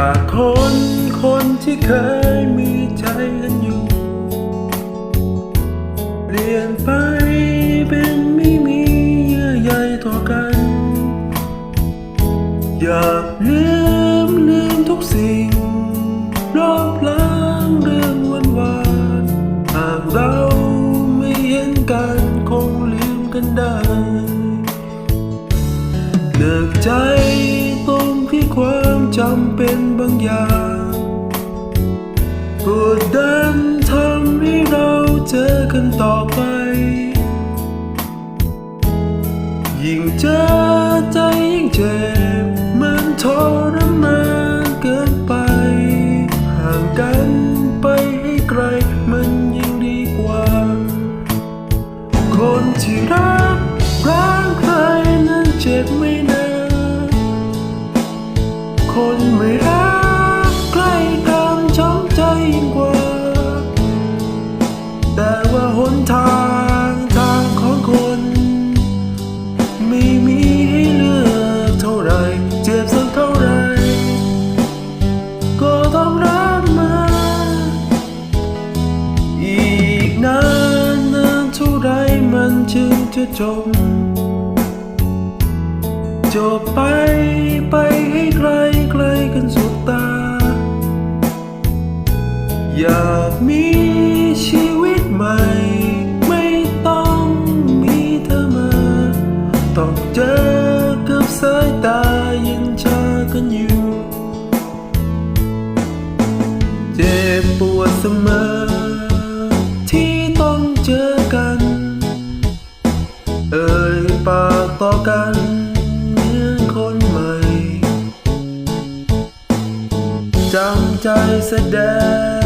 จากคนคนที่เคยมีใจกันอยู่ เปลี่ยนไปเป็นไม่มีเยื่อใยต่อกัน อยากลืมลืมทุกสิ่งลบล้างเรื่องวันวานหากเราไม่เห็นกันคงลืมกันได้เลิกใจางอย่างกดดันทำให้เราเจอกันต่อไป ยิ่งเจอใจยิ่งเจ็บมันทรมานเกินไป ห่างกันไปให้ไกลมันยิ่งดีกว่า คนที่รักรักใครนั้นเจ็บไม่นานคนไม่รัก จะจบจบไปไปให้ไกลไกลกันสุดตา อยากมีชีวิตใหม่ ไม่ต้องมีเธอมา ต้องเจอกับสายตายังชากันอยู่ เจ็บปวดเสมอ เอ่ยปากต่อกันเหมือนคนใหม่จำใจแสดง